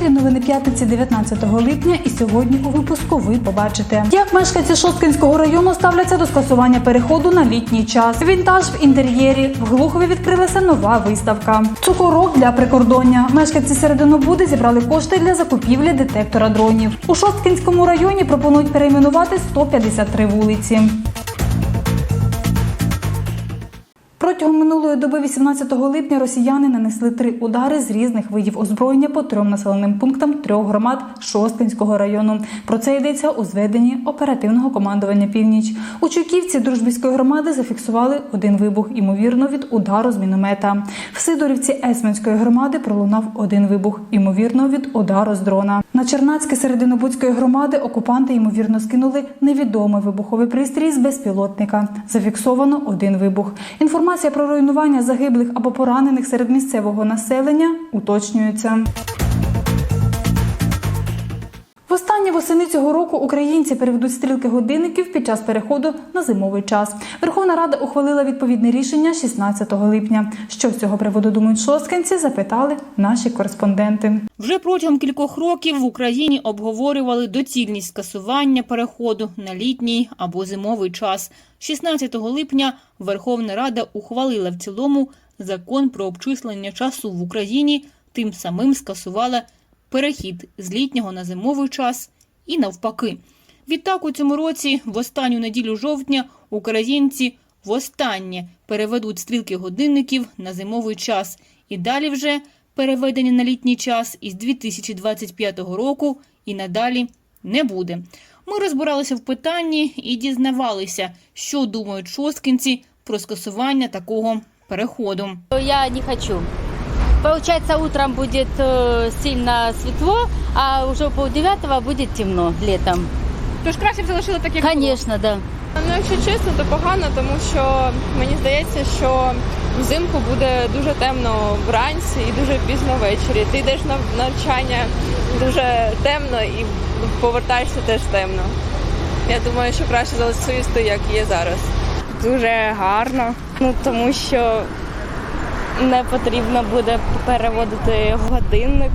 ефірі новини п'ятниці 19 липня. І сьогодні у випуску ви побачите, як мешканці Шосткинського району ставляться до скасування переходу на літній час. Вінтаж в інтер'єрі. В Глухові відкрилася нова виставка. Цукорок для прикордоння. Мешканці Серединобуди зібрали кошти для закупівлі детектора дронів. У Шосткинському районі пропонують перейменувати 153 вулиці. Минулої доби 18 липня росіяни нанесли три удари з різних видів озброєння по трьом населеним пунктам трьох громад Шосткинського району. Про це йдеться у зведенні оперативного командування Північ. У Чуйківці дружбівської громади зафіксували один вибух, ймовірно, від удару з міномета. В Сидорівці Есменської громади пролунав один вибух, ймовірно, від удару з дрона. На Чернацьке Серединобудської громади окупанти ймовірно скинули невідомий вибуховий пристрій з безпілотника. Зафіксовано один вибух. Інформація про руйнування загиблих або поранених серед місцевого населення уточнюється. Востаннє восени цього року українці переведуть стрілки годинників під час переходу на зимовий час. Верховна Рада ухвалила відповідне рішення 16 липня. Що з цього приводу думають шосткинці, запитали наші кореспонденти. Вже протягом кількох років в Україні обговорювали доцільність скасування переходу на літній або зимовий час. 16 липня Верховна Рада ухвалила в цілому закон про обчислення часу в Україні, тим самим скасувала перехід з літнього на зимовий час і навпаки. Відтак у цьому році, в останню неділю жовтня, українці востаннє переведуть стрілки годинників на зимовий час і далі вже переведення на літній час із 2025 року і надалі не буде. Ми розбиралися в питанні і дізнавалися, що думають шосткинці про скасування такого переходу. Я не хочу. Получается, утром будет э, сильно светло, а уже пол девятого будет темно летом. Тож краще б залишили так, як було. Конечно, да. Ну, якщо чесно, то погано, тому що мені здається, що взимку буде дуже темно вранці і дуже пізно ввечері. Ти йдеш на навчання дуже темно і повертаєшся теж темно. Я думаю, що краще залишити, як є зараз. дуже гарно, ну тому що не потрібно буде переводити годинник.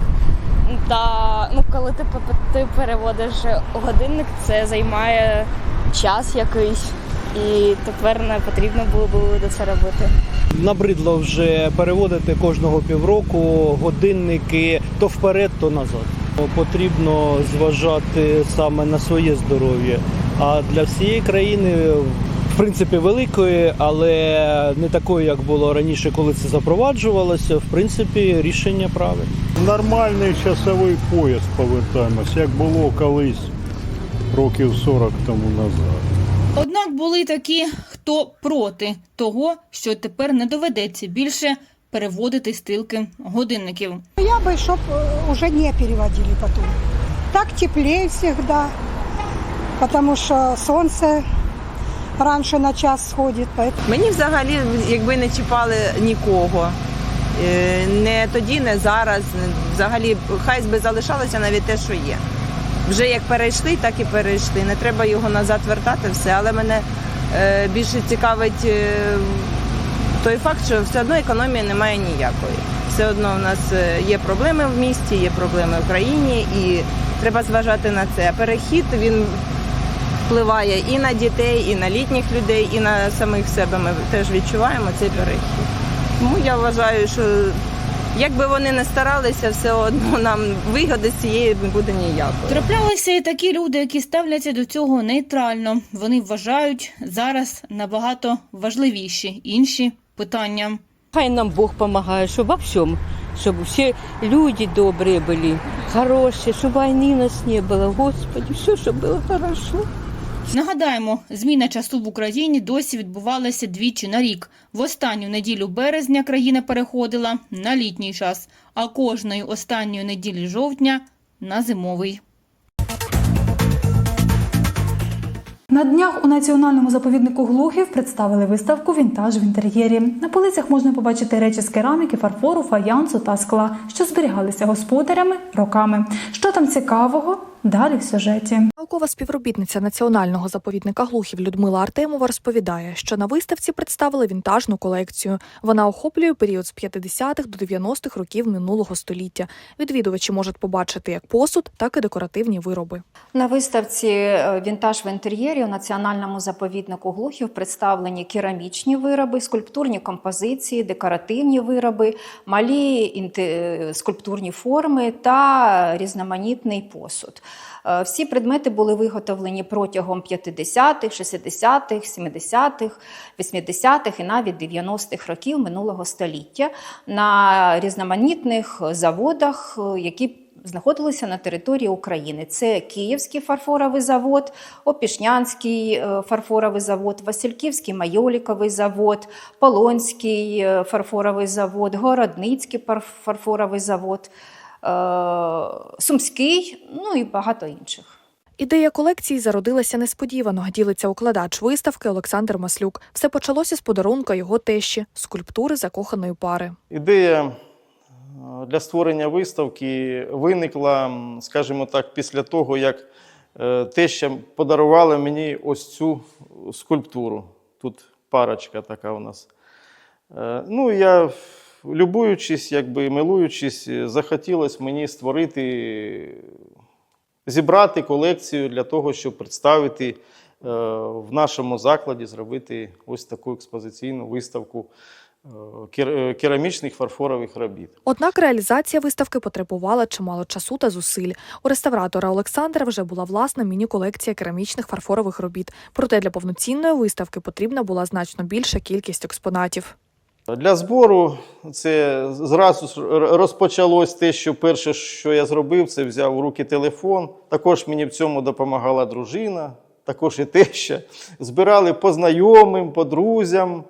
Та ну, коли ти, ти переводиш годинник, це займає час якийсь, і тепер не потрібно було буде це робити. Набридло вже переводити кожного півроку годинники то вперед, то назад. Потрібно зважати саме на своє здоров'я. А для всієї країни, в принципі, великої, але не такої, як було раніше, коли це запроваджувалося. В принципі, рішення правильне. Нормальний часовий пояс повертаємось, як було колись років 40 тому назад. Однак були такі, хто проти того, що тепер не доведеться більше переводити стрілки годинників. Я бы, чтоб э, уже не переводили потом. Так теплее всегда, потому что солнце раньше на час сходит, поэтому Мені взагалі, якби не чіпали нікого. Е, Не тоді, не зараз. Взагалі, хай би залишалося навіть те, що є. Вже як перейшли, так і перейшли. Не треба його назад вертати все. Але мене е, більше цікавить е, той факт, що все одно економії немає ніякої. Все одно в нас є проблеми в місті, є проблеми в країні, і треба зважати на це. Перехід він впливає і на дітей, і на літніх людей, і на самих себе. Ми теж відчуваємо цей перехід. Тому я вважаю, що якби вони не старалися, все одно нам вигоди з цієї не буде ніякої. Траплялися і такі люди, які ставляться до цього нейтрально. Вони вважають зараз набагато важливіші інші питання. Хай нам Бог помогает, что во всем, чтобы все люди добрые были, хорошие, чтобы войны у нас не было, Господи, все, чтобы было хорошо. Нагадаємо, зміна часу в Україні досі відбувалася двічі на рік. В останню неділю березня країна переходила на літній час, а кожної останньої неділі жовтня на зимовий. На днях у національному заповіднику Глухів представили виставку Вінтаж в інтер'єрі. На полицях можна побачити речі з кераміки, фарфору, фаянсу та скла, що зберігалися господарями роками. Що там цікавого? Далі в сюжеті. Наукова співробітниця національного заповідника глухів Людмила Артемова розповідає, що на виставці представили вінтажну колекцію. Вона охоплює період з 50-х до 90-х років минулого століття. Відвідувачі можуть побачити як посуд, так і декоративні вироби. На виставці е, Вінтаж в інтер'єрі у національному заповіднику Глухів представлені керамічні вироби, скульптурні композиції, декоративні вироби, малі інте- скульптурні форми та різноманітний посуд. Е, Всі предмети були виготовлені протягом 50-х, 60-х, 70-х, 80-х і навіть 90-х років минулого століття на різноманітних заводах, е, які знаходилися на території України. Це Київський фарфоровий завод, Опішнянський е, фарфоровий завод, Васильківський майоліковий завод, Полонський фарфоровий завод, Городницький фарфоровий завод, Сумський, ну і багато інших. Ідея колекції зародилася несподівано. Ділиться укладач виставки Олександр Маслюк. Все почалося з подарунка його тещі скульптури закоханої пари. Ідея е, для створення виставки виникла, скажімо так, після того, як е, теща подарувала мені ось цю скульптуру. Тут парочка така у нас. Е, Ну, я, любуючись, якби милуючись, е, захотілося мені створити, зібрати колекцію для того, щоб представити е, в нашому закладі, зробити ось таку експозиційну виставку е, кер- керамічних фарфорових робіт. Однак реалізація виставки потребувала чимало часу та зусиль. У реставратора Олександра вже була власна міні-колекція керамічних фарфорових робіт. Проте для повноцінної виставки потрібна була значно більша кількість експонатів. Для збору це зразу розпочалось те, що перше, що я зробив, це взяв у руки телефон. Також мені в цьому допомагала дружина, також і теща. Збирали по знайомим, по друзям,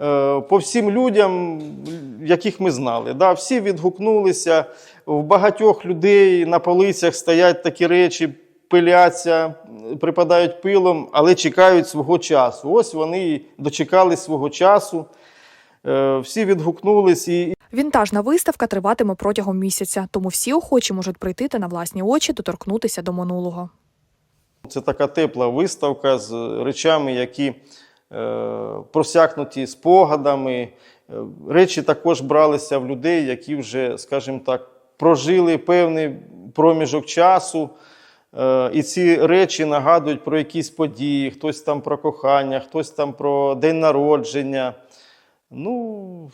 е, по всім людям, яких ми знали. Да, всі відгукнулися. В багатьох людей на полицях стоять такі речі, пиляться, припадають пилом, але чекають свого часу. Ось вони дочекали свого часу. Е, Всі відгукнулись і Вінтажна виставка триватиме протягом місяця, тому всі охочі можуть прийти та на власні очі доторкнутися до минулого. це така тепла виставка з речами, які е, просякнуті спогадами. Е, Речі також бралися в людей, які вже, скажімо так, прожили певний проміжок часу. І ці речі нагадують про якісь події, хтось там про кохання, хтось там про день народження. Ну,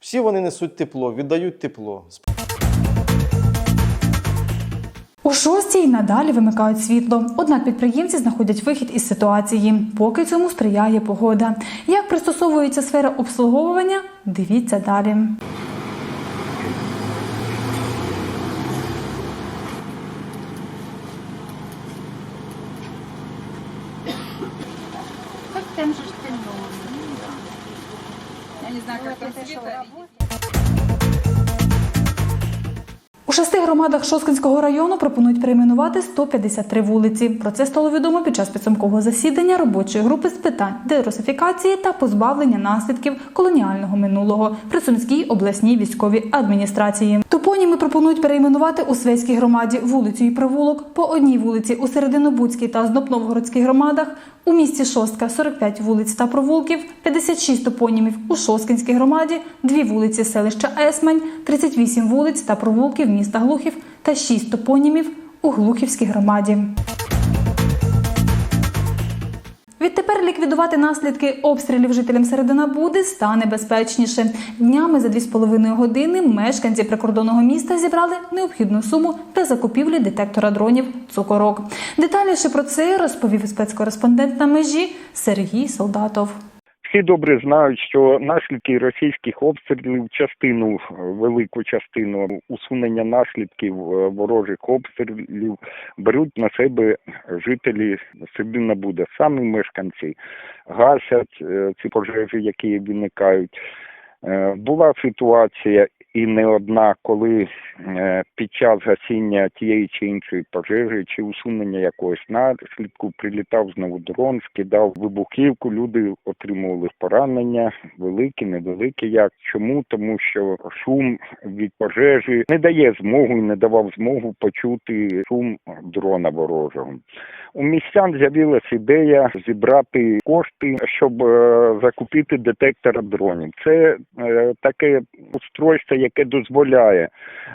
всі вони несуть тепло, віддають тепло. У шостій надалі вимикають світло. Однак підприємці знаходять вихід із ситуації, поки цьому сприяє погода. Як пристосовується сфера обслуговування? Дивіться далі. Громадах Шосткинського району пропонують перейменувати 153 вулиці. Про це стало відомо під час підсумкового засідання робочої групи з питань дерусифікації та позбавлення наслідків колоніального минулого при Сумській обласній військовій адміністрації. Топоніми пропонують перейменувати у Свейській громаді вулицю і провулок, по одній вулиці у Серединобудській та Знопновгородській громадах, у місті Шостка 45 вулиць та провулків, 56 топонімів у Шосткинській громаді, дві вулиці селища Есмань, 38 вулиць та провулків міста Глухів та 6 топонімів у Глухівській громаді. Відтепер ліквідувати наслідки обстрілів жителям середина буде стане безпечніше. Днями за 2,5 години мешканці прикордонного міста зібрали необхідну суму для закупівлі детектора дронів цукорок. Детальніше про це розповів спецкореспондент на межі Сергій Солдатов. Всі добре знають, що наслідки російських обстрілів, частину е, велику частину усунення наслідків е, ворожих обстрілів беруть на себе жителі Середина буде. Самі мешканці гасять е, ці пожежі, які виникають. Була ситуація і не одна, коли е, під час гасіння тієї чи іншої пожежі чи усунення якогось наслідку прилітав знову дрон, скидав вибухівку, люди отримували поранення, великі, невеликі. Як чому? Тому що шум від пожежі не дає змогу і не давав змогу почути шум дрона ворожого. У містян з'явилася ідея зібрати кошти, щоб е, закупити детектор дронів. Це е, таке устройство, яке дозволяє,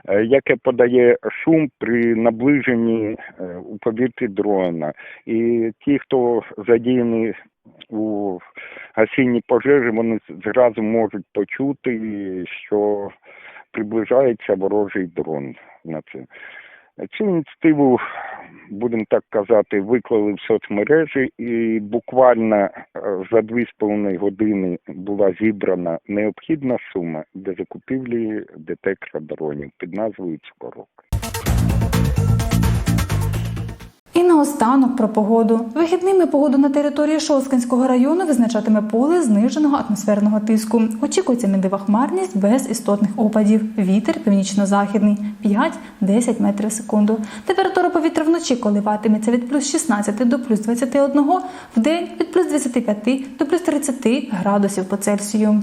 е, яке подає шум при наближенні е, у повітрі дрона. І ті, хто задіяні у гасінні пожежі, вони зразу можуть почути, що приближається ворожий дрон на це. Цю ініціативу, будемо так казати, виклали в соцмережі, і буквально е, за дві з половиною години була зібрана необхідна сума для закупівлі детектора дронів під назвою Цукорок. І наостанок про погоду. Вихідними погоду на території Шосткинського району визначатиме поле зниженого атмосферного тиску. Очікується міндива хмарність без істотних опадів. Вітер північно-західний 5-10 метрів в секунду. Температура повітря вночі коливатиметься від плюс 16 до плюс 21, в день від плюс 25 до плюс 30 градусів по Цельсію.